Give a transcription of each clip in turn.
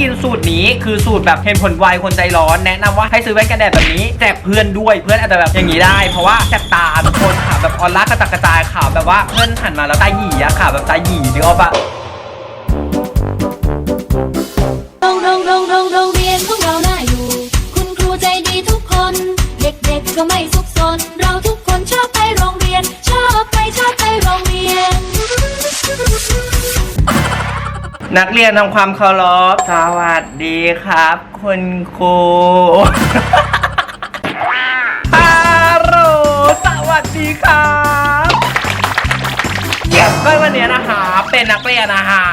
กินสูตรนี้คือสูตรแบบเห็นผลไวคนใจร้อนแนะนำว่าให้ซื้อแว่นกันแดดแบบนี้แจกเพื่อนด้วยเพื่อนอาจจะแบบอย่างนี้ได้ เพราะว่าแจกตาคนค่ะแบบออนไลน์กระตักกระจายข่าวแบบว่าเพื่อนหันมาแล้วตาหยีอะค่ะแบบตาหยีนึกออกปะโรงโรงโรงโรงโรงเรียนของเราได้ นักเรียนทำความเคารพสวัสดีครับ คุณครูฮัลโหลสวัสดีครับ ก็วันนี้นะคะ เป็นนักเรียนนะคะ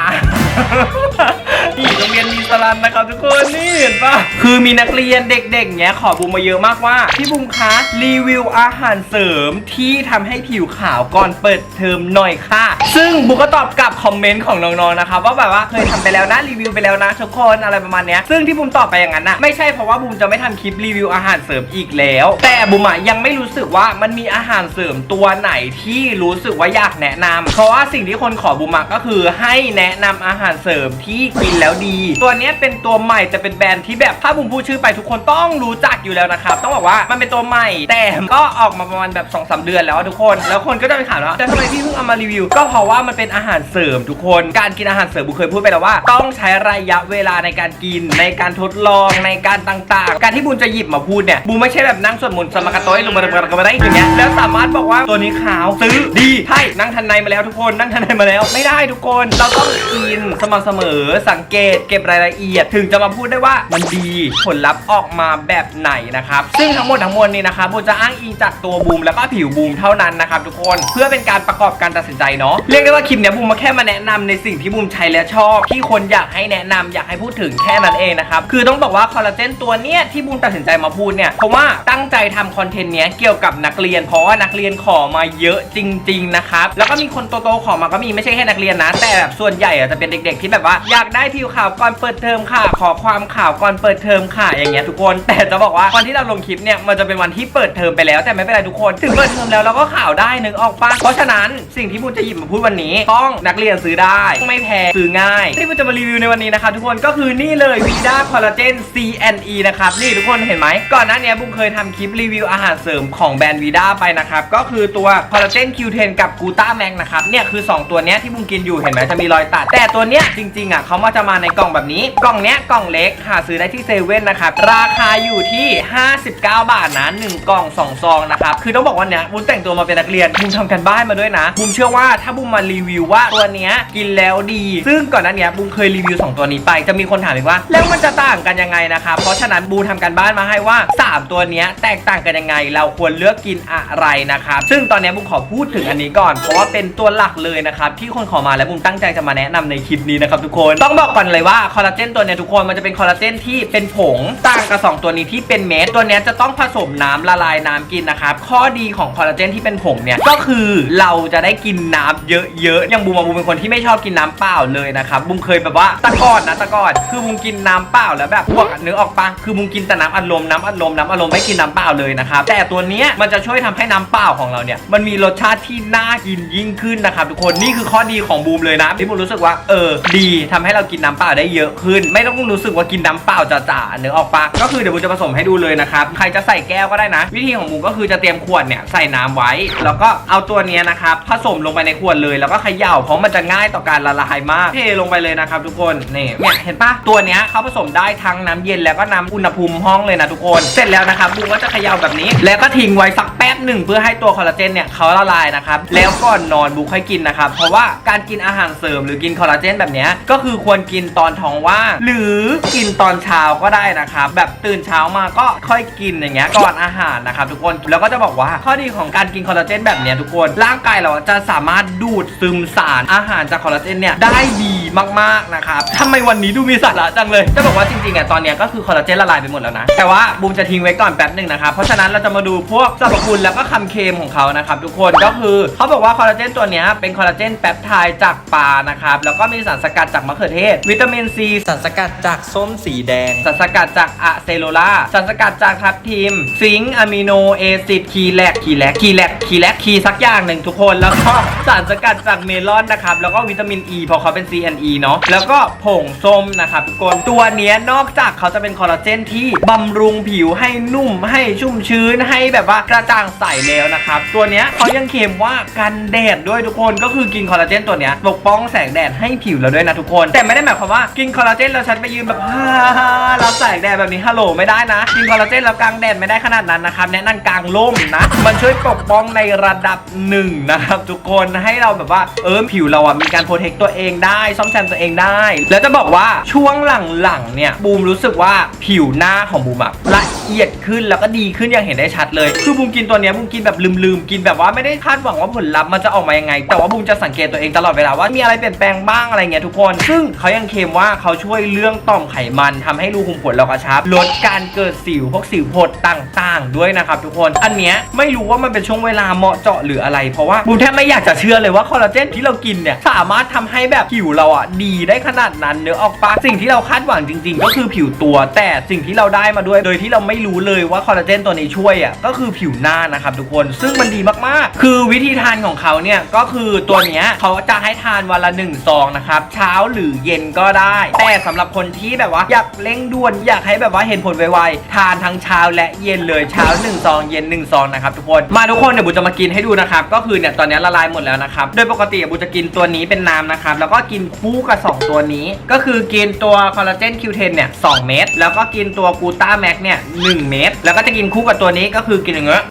นี่โรงเรียนมีสลันนะครับทุกคนนี่เห็นปะคือมีนักเรียนเด็กๆเนี้ยขอบูมมาเยอะมากว่าพี่บูมคะรีวิวอาหารเสริมที่ทำให้ผิวขาวก่อนเปิดเทอมหน่อยค่ะ ซึ่งบูมก็ตอบกลับคอมเมนต์ของน้องๆนะครับว่าแบบว่าเคยทำไปแล้วนะรีวิวไปแล้วนะทุกคนอะไรประมาณเนี้ยซึ่งที่บูมตอบไปอย่างนั้นนะไม่ใช่เพราะว่าบูมจะไม่ทำคลิปรีวิวอาหารเสริมอีกแล้ว แต่บูมอะยังไม่รู้สึกว่ามันมีอาหารเสริมตัวไหนที่รู้สึกว่าอยากแนะนำเพราะว่าสิ่งที่คนขอบูมอะก็คือให้แนะนำอาหารเสริมที่กินแล้วดี ตัวนี้เป็นตัวใหม่จะเป็นแบรนด์ที่แบบถ้าบูมพูดชื่อไปทุกคนต้องรู้จักอยู่แล้วนะครับต้องบอกว่ามันเป็นตัวใหม่แต่ก็ออกมาประมาณแบบ2อสเดือนแล้วทุกคน แล้วคนก็จะไปถามว่าแต่ทำไมพี่เพิ่งเอามารีวิว ก็เพราะว่ามันเป็นอาหารเสริมทุกคน การกินอาหารเสริมบูมเคยพูดไปแล้วว่า ต้องใช้ระยะเวลาในการกินในการทดลองในการต่างๆ การที่บูมจะหยิบมาพูดเนี่ยบูมไม่ใช่แบบนั่งสวดมนต์สมากาโต้ยลงมาลงมาลงมาได้อย่างเงี้ยแล้วสามารถบอกว่าตัวนี้ขาวซื้อดีใช่นั่งทันในมาแล้วทุกคนนั่งทนในมาแล้ว ไม่ได้ทุกคน เราต้องกินสม่ำเสมอสังเกตเก็บรายละเอียด ถึงจะมาพูดได้ว่ามันดีผลลัพธ์ออกมาแบบไหนนะครับ ซึ่งทั้งหมดทั้งมวลนี้นะครับบูมจะอ้างอิงจากตัวบูมแล้วก็ผิวบูมเท่านั้นนะครับทุกคนเพื่อเป็นการประกอบการตัดสินใจเนาะเรียกได้ว่าคลิปเนี้ยบูมมาแค่มาแนะนำในสิ่งที่บูมใช้และชอบ ที่คนอยากให้แนะนำอยากให้พูดถึงแค่นั้นเองนะครับคือต้องบอกว่าคอลลาเจนตัวเนี้ยที่บูมตัดสินใจมาพูดเนี่ยเพราะว่าตั้งใจทำคอนเทนต์เนี้ยเกี่ยวกับนักเรียนเพราะว่านักเรียนขอมาเยอะจริง ๆนะครับแล้วก็มีคนโตๆขอมาก็มีไม่ใช่แค่นักเรียนนะ แต่แบบส่วนใหญ่อะจะเป็นเด็ก ๆ ที่แบบว่าอยากได้ผิวขาวก่อนเปิดเทอมค่ะ ขอความขาวก่อนเปิดเทอมค่ะอย่างเงี้ยทุกคน แต่จะบอกว่าวันที่เราลงคลิปเนี่ยมันจะเป็นวันที่เปิดเทอมไปแล้วแต่ไม่เป็นไรทุกคน ถึงเปิดเทอมแล้วเราก็ข่าวได้นึกออกปะเพราะฉะนั้นสิ่งที่บูมจะหยิบมาพูดวันนี้ ต้องนักเรียนซื้อได้ไม่แพงซื้อง่ายที่บูมจะมารีวิวในวันนี้นะครับทุกคนก็คือนี่เลยวีด้าคอลลาเจน CNE นะครับนี่ทุกคนเห็นไหมก่อนหน้านี้บูมเคยทำคลิปรีวิวอาหารเสริมของแบรนด์วีด้าไปนะครับก็คือตัวคอลลาเจน Q10 กับกูต้าแมงนะครับเนี่ยคือ 2 ตัวเนี้ยที่บูมกินอยู่เห็นไหมจะมีรอยตัด แต่ตัวเนี้ยจริงๆอะเขามาจะมาในกล่องแบบนี้ กล่องเนี้ยกล่องเล็กหาซื้อได้ที่เซเว่นนะครับราคาอยู่ที่ 59 บาทนะ1กล่อง2ซองนะครับคือต้องบอกว่าเนี้ยบูมแต่งตัวมาเป็นนักเรียนบูมทำกันบ้านมาด้วยนะบูมเชื่อว่าถ้าบูมมารีวิวว่าตัวเนี้ยกินแล้วดี ซึ่งก่อนหน้าเนี้ยบูมเคยรีวิว 2 ตัวนี้ไป จะมีคนถามอีกว่า แล้วมันจะต่างกันยังไงนะครับเพราะฉะนั้นบูมทำกันบ้านมาให้ว่า 3 ตัวเนี้ยแตกต่างกันยังไง เราควรเลือกกินอะไรนะครับซึ่งตอนนี้บูมขอพูดถึงอันนี้ก่อนเพราะว่าเป็นตัวหลักเลยนะครับที่คนขอมาและบูมตั้งใจจะมาแนะนำในคลิปนี้นะครับทุกคนต้องบอกก่อนเลยว่าคอลลาเจนตัวเนี้ยทุกคนมันจะเป็นคอลลาเจนที่เป็นผงต่างกับสองตัวนี้ที่เป็นเม็ดตัวเนี้ยจะต้องผสมน้ำละลายน้ำกินนะครับข้อดีของคอลลาเจนที่เป็นผงเนี่ยก็คือเราจะได้กินน้ำเยอะๆอย่างบูมอะบูมเป็นคนที่ไม่ชอบกินน้ำเปล่าเลยนะครับบูมเคยแบบว่าตะกอนนะตะกอน คือบูมกินน้ำเปล่าแล้วแบบพวกเนึกอออกปะคือบูมกินแต่น้ำอัดลมน้ำอัดลมน้ำอัดลมไม่กินน้ำเปล่าเลยนะครับแต่ตัวเนี้ยมันจะช่วยทำให้น้ำเปล่าของเราเนี่ยมันมีรสชาติที่น่ากินยิ่งขึ้นนะครับทุกคนนี่คือข้อดีของบูมเลยนะที่บูมรู้สึกว่าเออดีทำให้เรากินน้ำเปล่าได้เยอะขึ้น ไม่ต้องรู้สึกว่ากินน้ำเปล่าจ๋าๆนึกอออกปะก็คือเดี๋ยวบูมจะผสมให้ดูเลยนะครับใครจะใส่แก้วก็ได้นะ วิธีของบูมก็คือจะเตรียมขวดเนี่ยใส่น้ำไว้ แล้วก็เอาตัวเนี้ยนะครับผสมลงไปในขวดเลย แล้วก็เขย่าเพราะมันจะง่ายต่อการละลายมากเทลงไปเลยนะครับทุกคนนี่เนี่ยเห็นปะตัวเนี้ยเขาผสมได้ทั้งน้ำเย็นแล้วก็น้ำอุณหภูมิห้องเลยนะทุกคน เสร็จแล้วนะครับบูมก็จะเขย่าแบบนี้ แล้วก็ทิ้งไว้สักแป๊บหนึ่งเพื่อให้ตัวคอลลาเจนเนี่ยเขาละลายนะครับแล้วก่อนนอนบูมค่อยกินนะครับ เพราะว่าการกินอาหารเสริมหรือกินคอลลาเจนแบบนี้ก็คือควรกินตอนท้องว่างหรือกินตอนเช้าก็ได้นะครับแบบตื่นเช้ามาก็ค่อยกินอย่างเงี้ยก่อนอาหารนะครับทุกคนแล้วก็จะบอกว่าข้อดีของการกินคอลลาเจนแบบนี้ทุกคนร่างกายเราจะสามารถดูดซึมสารอาหารจากคอลลาเจนเนี่ยได้ดี มากๆนะครับทำไมวันนี้ดูมีสาระจังเลย จะบอกว่าจริงๆอะตอนเนี้ยก็คือคอลลาเจนละลายไปหมดแล้วนะ แต่ว่าบูมจะทิ้งไว้ก่อนแป๊บหนึ่งนะครับ เพราะฉะนั้นเราจะมาดูพวกสรรพคุณแล้วก็คำเคลมของเขานะครับทุกคนก็คือเขาบอกว่าคอลลาเจนตัวเนี้ยเป็นคอลลาเจนแปปไทด์จากปลานะครับแล้วก็มีสารสกัดจากมะเขือเทศ วิตามินซีสารสกัดจากส้มสีแดงสารสกัดจากอะเซโลลาสารสกัดจากทับทิมซิงอะมิโนเอซิดคีแลกคีแลกคีแลกคีแลกคีสักอย่างหนึ่งทุกคนแล้วก็สารสกัดจากเมลอนนะครับแล้วก็วิตามินอ e, ีเพราะเขาเป็น CNE E เนาะแล้วก็ผงส้มนะครับทุกคนตัวเนี้ยนอกจากเขาจะเป็นคอลลาเจนที่บำรุงผิวให้นุ่มให้ชุ่มชื้นให้แบบว่ากระจ่างใสแล้วนะครับ ตัวเนี้ยเขายังเคลมว่ากันแดดด้วยทุกคนก็คือกินคอลลาเจนตัวเนี้ยปกป้องแสงแดดให้ผิวเราด้วยนะทุกคน แต่ไม่ได้หมายความว่ากินคอลลาเจนแล้วฉันไปยืนแบบฮ่าฮ่ารับแสงแดดแบบนี้ฮัลโหลไม่ได้นะ กินคอลลาเจนแล้วกลางแดดไม่ได้ขนาดนั้นนะครับแนะนำกลางร่มนะ มันช่วยปกป้องในระดับหนึ่งนะครับทุกคนให้เราแบบว่าเออผิวเราอะมีการโปรเทคตัวเองได้ซ่อมแซมตัวเองได้ แล้วจะบอกว่าช่วงหลังๆเนี่ยบูมรู้สึกว่าผิวหน้าของบูมอะละเอียดขึ้นแล้วก็ดีขึ้นอย่างเห็นได้ชัดเลย คือบูมกินตัวเนี้ยบูมกินแบบลืมๆกินแบบว่าไม่ได้คาดหวังว่าผลลัพธ์มันจะออกมายังไง แต่ว่าบูมจะสังเกตตัวเองตลอดเวลาว่ามีอะไรเปลี่ยนแปลงบ้างอะไรเงี้ยทุกคน ซึ่งเขายังเคลมว่าเขาช่วยเรื่องต่อมไขมันทำให้รูขุมขนเรากระชับลดการเกิดสิวพวกสิวผดต่างๆ ด้วยนะครับทุกคน อันเนี้ยไม่รู้ว่ามันเป็นช่วงเวลาเหมาะเจาะหรืออะไร เพราะว่าบูมแทบไม่อยากจะเชื่อเลยว่าคอลลาเจนที่เรากินเนี่ยสามารถทำให้แบบผิวเราอะดีได้ขนาดนั้นเนื้อออกปะสิ่งที่เราคาดหวังจริง ๆ ก็คือผิวตัว แต่สิ่งที่เราได้มาด้วย โดยที่เราไม่รู้เลยว่าคอลลาเจนตัวนี้ช่วยอะก็คือผิวหน้านะครับทุกคนซึ่งมันดีมากๆ คือวิธีทานของเขาเนี่ยก็คือตัวเนี้ยเขาจะให้ทานวันละ1ซองนะครับเช้าหรือเย็นก็ได้ แต่สำหรับคนที่แบบว่าอยากเร่งด่วนอยากให้แบบว่าเห็นผลไวๆทานทั้งเช้าและเย็นเลยเช้า1ซองเย็น1ซองนะครับทุกคนมาทุกคนเดี๋ยวบูจะมากินให้ดูนะครับก็คือเนี่ยตอนนี้ละลายหมดแล้วนะครับโดยปกติบูจะกินตัวนี้เป็นน้ำนะครับแล้วก็กินคู่กับ 2 ตัวนี้ ก็คือกินตัวคอลลาเจน Q10 เนี่ย2เม็ดแล้วก็กินตัวกูต้าแม็กเนี่ย1เม็ดแล้วก็จะกินคู่กับตัวนี้ก็คือกินอย่างเงี้ย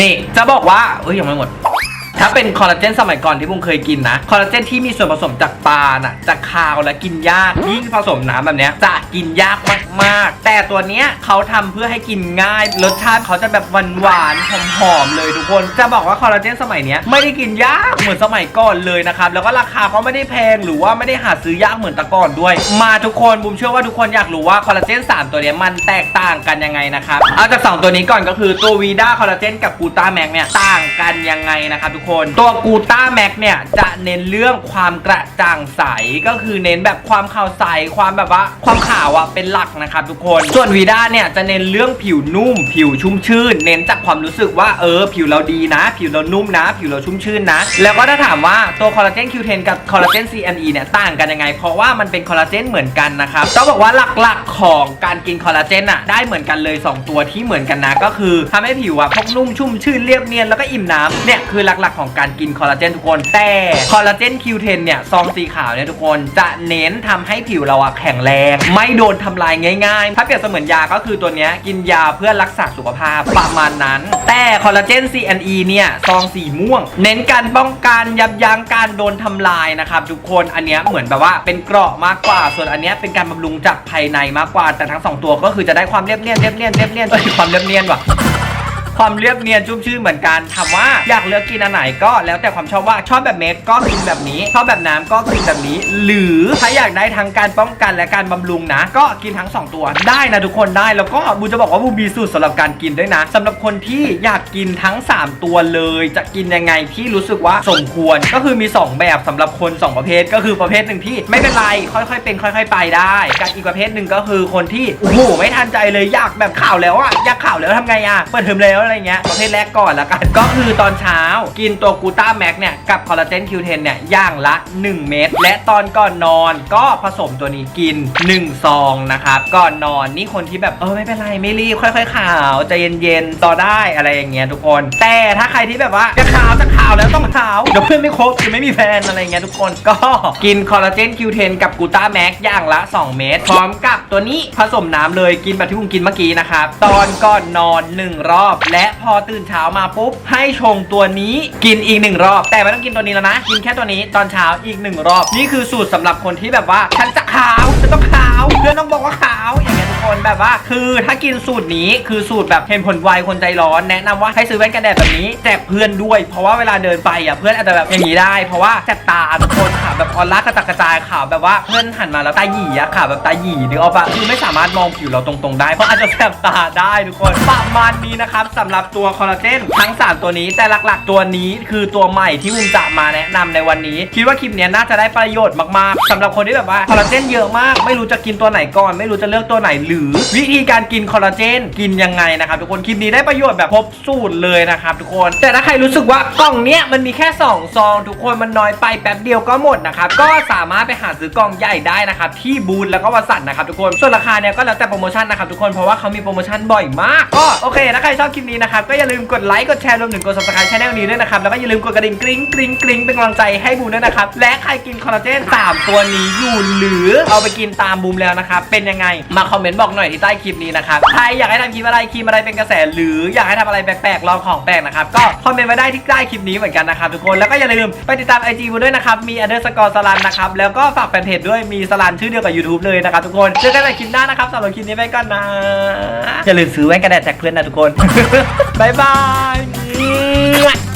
นี่จะบอกว่าเอ้ยยังไม่หมด ถ้าเป็นคอลลาเจนสมัยก่อนที่บุ้งเคยกินนะ คอลลาเจนที่มีส่วนผสมจากปลาน่ะจากคาวและกินยากยิ่งผสมน้ำแบบเนี้ยจะกินยากมากๆ แต่ตัวเนี้ยเขาทำเพื่อให้กินง่าย รสชาติเขาจะแบบหวานๆหอมๆเลยทุกคน จะบอกว่าคอลลาเจนสมัยเนี้ยไม่ได้กินยากเหมือนสมัยก่อนเลยนะครับ แล้วก็ราคาก็ไม่ได้แพงหรือว่าไม่ได้หาซื้อยากเหมือนแต่ก่อนด้วย มาทุกคนบุมเชื่อว่าทุกคนอยากรู้ว่าคอลลาเจน3ตัวเนี้ยมันแตกต่างกันยังไงนะครับ เอาจาก2ตัวนี้ก่อนก็คือตัววีด้าคอลลาเจนกับกูต้าแม็กเนี่ยต่างกันยังไงนะครับทุกคนตัวกูต้าแม็กเนี่ย จะเน้นเรื่องความกระจ่างใสก็คือเน้นแบบความขาวใสความแบบว่าความขาวอะเป็นหลักนะครับทุกคน ส่วนวีด้าเนี่ยจะเน้นเรื่องผิวนุ่ม ผิวชุ่มชื่น เน้นจากความรู้สึกว่าเออ ผิวเราดีนะ ผิวเรานุ่มนะ ผิวเราชุ่มชื่นนะ แล้วก็ถ้าถามว่าตัวคอลลาเจน Q10 กับคอลลาเจน CME เนี่ยต่างกันยังไง เพราะว่ามันเป็นคอลลาเจนเหมือนกันนะครับต้องบอกว่าหลักๆของการกินคอลลาเจนอะได้เหมือนกันเลย 2 ตัวที่เหมือนกันนะก็คือทำให้ผิวอะพกนุ่มชุ่มชื่นเรียบเนียนแล้วก็อิ่มน้ำเนี่ยคือหลักของการกินคอลลาเจนทุกคน แต่คอลลาเจน Q10 เนี่ยซองสีขาวเนี่ยทุกคนจะเน้นทำให้ผิวเราอะแข็งแรง ไม่โดนทำลายง่ายๆ ถ้าเปรียบเสมือนยาก็คือตัวเนี้ยกินยาเพื่อรักษาสุขภาพประมาณนั้น แต่คอลลาเจน CNE เนี่ยซองสีม่วง เน้นการป้องกันยับยั้งการโดนทำลายนะครับทุกคนอันเนี้ยเหมือนแบบว่าเป็นเกราะมากกว่า ส่วนอันเนี้ยเป็นการบำรุงจากภายในมากกว่าแต่ทั้งสองตัวก็คือจะได้ความเรียบเนียนเรียบเนียนเรียบเนียนเอ้ยความเรียบเนียนว่ะ ความเรียบเนียนชุ่มชื่นเหมือนกันถามว่าอยากเลือกกินอันไหนก็แล้วแต่ความชอบว่าชอบแบบเม็ดก็กินแบบนี้ชอบแบบน้ำก็กินแบบนี้ หรือถ้าอยากได้ทั้งการป้องกันและการบำรุงนะ ก็กินทั้งสองตัวได้นะทุกคนได้แล้วก็บูจะบอกว่าบูมีสูตรสำหรับการกินด้วยนะสำหรับคนที่อยากกินทั้ง 3 ตัวเลย จะกินยังไงที่รู้สึกว่าสมควรก็คือมี 2 แบบสำหรับคน 2 ประเภทก็คือประเภทหนึ่งที่ไม่เป็นไรค่อยๆ เป็นค่อย ๆ ไปได้กับอีกประเภทหนึ่งก็คือคนที่โอ้โหไม่ทันใจเลยอยากแบบข่าวแล้วอะอยากข่าวแล้วทำไงอะเปิดเทอมแล้วอะไรเงี้ยประเภทแรกก่อนละกัน ก็คือตอนเช้ากินตัวกูต้าแม็กเนี่ยกับคอลลาเจน Q10 เทนเนี่ยย่างละ 1 เม็ดและตอนก่อนนอนก็ผสมตัวนี้กิน 1 ซองนะครับก่อนนอนนี่คนที่แบบเออไม่เป็นไรไม่รีบค่อย ๆข่าวใจเย็นๆต่อได้อะไรอย่างเงี้ยทุกคน แต่ถ้าใครที่แบบว่าจะข่าวจะข่าวแล้วต้องข่าวเดี๋ยวเพื่อนไม่ครบจะไม่มีแฟนอะไรเงี้ยทุกคนก็กินคอลลาเจน Q10 กับกูต้าแม็กย่างละ 2 เม็ดพร้อมกับตัวนี้ผสมน้ำเลยกินแบบที่ผมกินเมื่อกี้นะครับตอนก่อนนอน 1 รอบและพอตื่นเช้ามาปุ๊บ ให้ชงตัวนี้กินอีกหนึ่งรอบ แต่ไม่ต้องกินตัวนี้แล้วนะ กินแค่ตัวนี้ตอนเช้าอีกหนึ่งรอบ นี่คือสูตรสำหรับคนที่แบบว่าฉันจะขาวันต้องขาวเพื่อนต้องบอกว่าขาวอย่างเงี้ยทุกคนแบบว่า คือถ้ากินสูตรนี้คือสูตรแบบเห็นผลไวคนใจร้อนแนะนำว่าให้ซื้อแว่นกันแดดแบบนี้แจกเพื่อนด้วย เพราะว่าเวลาเดินไปอะเพื่อนอาจจะแบบอย่างนี้ได้ เพราะว่าแสบตาทุกคนขาวแบบออร่ากระตักกระจายขาวแบบว่าเพื่อนหันมาแล้วตาหยีอะขาวแบบตาหยีนึกออกปะคือไม่สามารถมองผิวเราตรงๆได้เพราะอาจจะแสบตาได้ทุกคนประมาณนี้นะครับสำหรับตัวคอลลาเจนทั้งสามตัวนี้แต่หลักๆ ตัวนี้คือตัวใหม่ที่มุมจะมาแนะนำในวันนี้ คิดว่าคลิปเนี้ยน่าจะได้ประโยชน์มากๆสำหรับคนที่แบบว่าคอลลาเจนเยอะมากไม่รู้จะกินตัวไหนก่อน ไม่รู้จะเลือกตัวไหนหรือ วิธีการกินคอลลาเจนกินยังไงนะครับทุกคนคลิปนี้ได้ประโยชน์แบบครบสูตรเลยนะครับทุกคน แต่ถ้าใครรู้สึกว่ากล่องเนี้ยมันมีแค่2ซองทุกคนมันน้อยไปแป๊บเดียวก็หมดนะครับก็สามารถไปหาซื้อกล่องใหญ่ได้นะครับที่บูธแล้วก็วสันนะครับทุกคนส่วนราคาเนี่ยก็แล้วแต่โปรโมชั่นนะครับทุกคนเพราะว่าเขามีโปรโมชั่นบ่อยมากก็โอเคถ้าใครชอบคลิปนี้นะครับก็อย่าลืมกดไลค์กดแชร์รวมถึงกด subscribe channel นี้ด้วยนะครับแล้วก็อย่าลืมกดกระดิ่งกริ๊งกริ๊งกริ๊งเป็นกำลังใจให้บูด้วยนะครับและใครกินคอลลาเจน3ตัวนี้อยู่หรือเอาไปกินตามบูมแล้วนะครับเป็นยังไงมาคอมเมนต์บอกหน่อยที่ใต้คลิปนี้นะครับใครอยากให้ทำคลิปอะไรคลิปอะไรเป็นกระแส หรืออยากให้ทำอะไรแปลกๆลองของแปลกนะครับก็คอมเมนต์ไว้ได้ที่ใต้คลิปนี้เหมือนกันนะครับทุกคนแล้วก็อย่าลืมไปติดตาม IG บูมด้วยนะครับมี underscore สลันนะครับแล้วก็ฝากแฟนเพจด้วยมีสลันชื่อเดียวกับ YouTube เลยนะครับทุกคนเจอกันในคลิปหน้านะครับสำหรับคลิปนี้ไปก่อนนะอย่าลืมซื้อแว่นกันแดดแจกเพื่อนนะทุกคนบ๊ายบาย